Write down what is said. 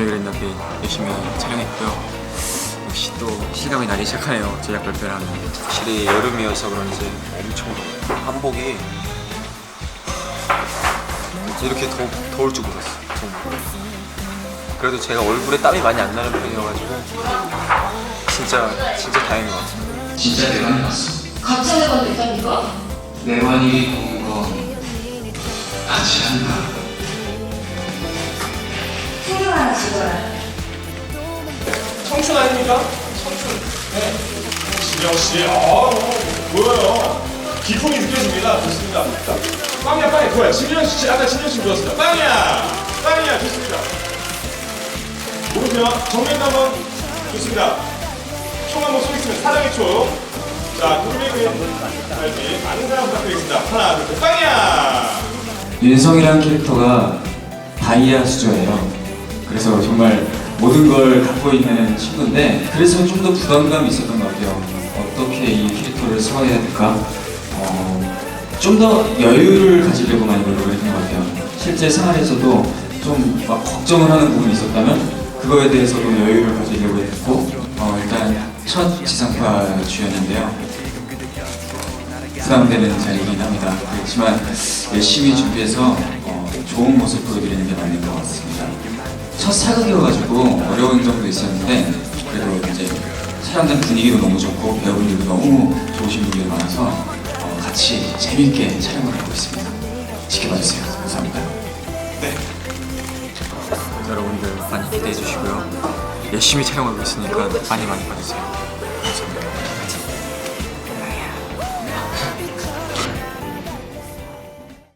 열심히 촬영했고요. 역시 또 실감이 나기 시작하네요. 제작 발표를 하면. 확실히 여름이어서 그런지 엄청 더워요. 한복이 이렇게 더, 더울 줄 몰랐어요. 정말. 그래도 제가 얼굴에 땀이 많이 안 나는 편이어가지고 진짜 진짜 다행인 것 같아요. 진짜 왔어. 갑자기 있다니까? 내관이 보는 거 같이 한다. 청춘 아닙니까? 청춘. 네. 진영 씨, 아, 보여요. 기품이 느껴집니다. 좋습니다. 자, 빵이야, 빵이 좋아요. 신영 씨, 아까 신영 씨 보였습니다. 빵이야, 빵이야, 좋습니다. 모르세요? 정면 한번 좋습니다. 총 한번 쏘겠습니다. 사랑의 총. 자, 돌리기 알지? 많은 사랑 부탁드리겠습니다. 하나, 둘, 셋, 빵이야. 윤성이라는 캐릭터가 다이아 수저예요. 그래서 정말 모든 걸 갖고 있는 친구인데 그래서 좀 더 부담감이 있었던 것 같아요. 어떻게 이 캐릭터를 소화해야 될까? 어, 좀 더 여유를 가지려고 많이 노력을 했던 것 같아요. 실제 생활에서도 좀 막 걱정을 하는 부분이 있었다면 그거에 대해서도 여유를 가지려고 했고 어, 일단 첫 지상파 주연인데요. 부담되는 자리이긴 합니다. 그렇지만 열심히 준비해서 어, 좋은 모습 보여드리는 게 맞는. 첫 사극이어가지고 어려운 점도 있었는데 그래도 이제 촬영장 분위기도 너무 좋고 배우분들도 너무 좋으신 분들이 많아서 어, 같이 재밌게 촬영을 하고 있습니다. 지켜봐 주세요. 감사합니다. 여러분들 많이 기대해 주시고요. 열심히 촬영하고 있으니까 많이 많이 봐주세요. 감사합니다.